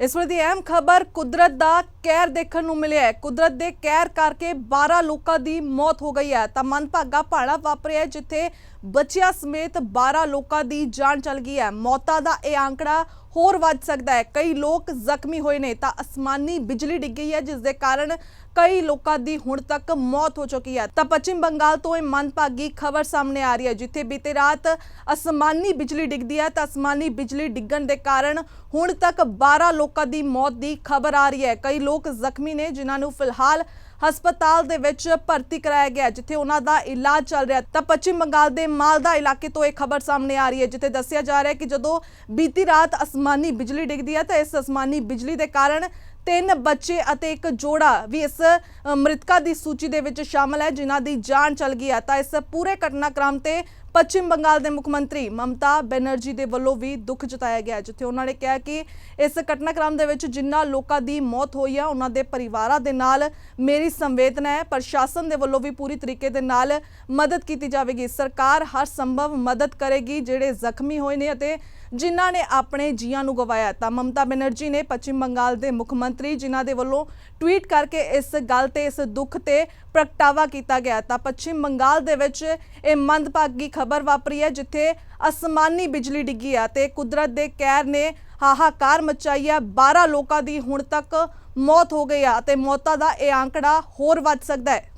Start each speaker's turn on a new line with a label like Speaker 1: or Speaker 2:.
Speaker 1: ਇਸ ਵੇਲੇ ਦੀ ਅਹਿਮ ਖਬਰ ਕੁਦਰਤ ਦਾ ਕਹਿਰ ਦੇਖਣ ਨੂੰ ਮਿਲਿਆ ਹੈ। ਕੁਦਰਤ ਦੇ ਕਹਿਰ ਕਰਕੇ 12 ਲੋਕਾਂ ਦੀ ਮੌਤ ਹੋ ਗਈ ਹੈ। ਤਾਂ ਮੰਦਭਾਗਾ ਭਾਣਾ ਵਾਪਰਿਆ ਜਿੱਥੇ ਬੱਚਿਆਂ ਸਮੇਤ 12 ਲੋਕਾਂ ਦੀ ਜਾਨ ਚਲ ਗਈ ਹੈ। ਮੌਤਾਂ ਦਾ ਇਹ ਆંકੜਾ ਹੋਰ ਵੱਧ ਸਕਦਾ ਹੈ। ਕਈ ਲੋਕ ਜ਼ਖਮੀ ਹੋਏ ਨੇ ਤਾਂ ਅਸਮਾਨੀ ਬਿਜਲੀ ਡਿੱਗੀ ਹੈ ਜਿਸ ਦੇ ਕਾਰਨ ਕਈ ਲੋਕਾਂ ਦੀ ਹੁਣ ਤੱਕ ਮੌਤ ਹੋ ਚੁੱਕੀ ਹੈ। ਤਾਂ ਪੱਛਮ ਬੰਗਾਲ ਤੋਂ ਇਹ ਮੰਦਭਾਗੀ ਖਬਰ ਸਾਹਮਣੇ ਆ ਰਹੀ ਹੈ, ਜਿੱਥੇ ਬੀਤੇ ਰਾਤ ਅਸਮਾਨੀ ਬਿਜਲੀ ਡਿੱਗਦੀ ਹੈ ਤਾਂ ਅਸਮਾਨੀ ਬਿਜਲੀ ਡਿੱਗਣ ਦੇ ਕਾਰਨ ਹੁਣ ਤੱਕ 12 ਲੋਕਾਂ ਦੀ ਮੌਤ ਦੀ ਖਬਰ ਆ ਰਹੀ ਹੈ। ਕਈ ਲੋਕ ਜ਼ਖਮੀ ਨੇ, ਜਿਨ੍ਹਾਂ ਨੂੰ ਫਿਲਹਾਲ ਹਸਪਤਾਲ ਦੇ ਵਿੱਚ ਭਰਤੀ ਕਰਾਇਆ ਗਿਆ ਜਿੱਥੇ ਉਹਨਾਂ ਦਾ ਇਲਾਜ ਚੱਲ ਰਿਹਾ ਤਾਂ ਪੱਛਮ ਬੰਗਾਲ ਦੇ ਮਾਲਦਾ ਇਲਾਕੇ ਤੋਂ ਇਹ ਖਬਰ ਸਾਹਮਣੇ ਆ ਰਹੀ ਹੈ, ਜਿੱਥੇ ਦੱਸਿਆ ਜਾ ਰਿਹਾ ਹੈ ਕਿ ਜਦੋਂ ਬੀਤੀ ਰਾਤ ਅਸਮਾਨੀ ਬਿਜਲੀ ਡਿੱਗਦੀ ਹੈ ਤਾਂ ਇਸ ਅਸਮਾਨੀ ਬਿਜਲੀ ਦੇ ਕਾਰਨ ਤਿੰਨ ਬੱਚੇ ਅਤੇ ਇੱਕ ਜੋੜਾ ਵੀ ਇਸ ਮ੍ਰਿਤਕਾ ਦੀ ਸੂਚੀ ਦੇ ਵਿੱਚ ਸ਼ਾਮਲ ਹੈ, ਜਿਨ੍ਹਾਂ ਦੀ ਜਾਨ ਚਲ ਗਈ ਹੈ। ਤਾਂ ਇਸ ਪੂਰੇ ਘਟਨਾਕ੍ਰਮ ਤੇ ਪੱਛਮ ਬੰਗਾਲ ਦੇ ਮੁੱਖ ਮੰਤਰੀ ਮਮਤਾ ਬੈਨਰਜੀ ਦੇ ਵੱਲੋਂ ਵੀ ਦੁੱਖ ਜਤਾਇਆ ਗਿਆ ਜਿੱਥੇ ਉਹਨਾਂ ਨੇ ਕਿਹਾ ਕਿ ਇਸ ਘਟਨਾਕ੍ਰਮ ਦੇ ਵਿੱਚ ਜਿਨ੍ਹਾਂ ਲੋਕਾਂ ਦੀ ਮੌਤ ਹੋਈ ਹੈ, ਉਹਨਾਂ ਦੇ ਪਰਿਵਾਰਾਂ ਦੇ ਨਾਲ ਮੇਰੀ ਸੰਵੇਦਨਾ ਹੈ। ਪ੍ਰਸ਼ਾਸਨ ਦੇ ਵੱਲੋਂ ਵੀ ਪੂਰੀ ਤਰੀਕੇ ਦੇ ਨਾਲ ਮਦਦ ਕੀਤੀ ਜਾਵੇਗੀ। ਸਰਕਾਰ ਹਰ ਸੰਭਵ ਮਦਦ ਕਰੇਗੀ, ਜਿਹੜੇ ਜ਼ਖਮੀ ਹੋਏ ਨੇ ਅਤੇ ਜਿਨ੍ਹਾਂ ਨੇ ਆਪਣੇ ਜੀਆਂ ਨੂੰ ਗਵਾਇਆ ਤਾਂ ਮਮਤਾ ਬੈਨਰਜੀ ਨੇ ਪੱਛਮ ਬੰਗਾਲ ਦੇ ਮੁੱਖ ਮੰਤਰੀ ਜਿਨ੍ਹਾਂ ਦੇ ਵੱਲੋਂ ਟਵੀਟ ਕਰਕੇ ਇਸ ਗੱਲ ਤੇ, ਇਸ ਦੁੱਖ ਤੇ ਪ੍ਰਗਟਾਵਾ ਕੀਤਾ ਗਿਆ। ਤਾਂ ਪੱਛਮ ਬੰਗਾਲ ਦੇ ਵਿੱਚ ਇਹ ਮੰਦਭਾਗੀ ਖਬਰ ਵਾਪਰੀ ਹੈ, ਜਿੱਥੇ ਅਸਮਾਨੀ ਬਿਜਲੀ ਡਿੱਗੀ ਹੈ ਤੇ ਕੁਦਰਤ ਦੇ ਕਹਿਰ ਨੇ ਹਾਹਾਕਾਰ ਮਚਾਈ ਹੈ 12 ਲੋਕਾਂ ਦੀ ਹੁਣ ਤੱਕ ਮੌਤ ਹੋ ਗਈ ਆ ਤੇ ਮੌਤਾਂ ਦਾ ਇਹ ਆંકੜਾ ਹੋਰ ਵੱਧ ਸਕਦਾ ਹੈ।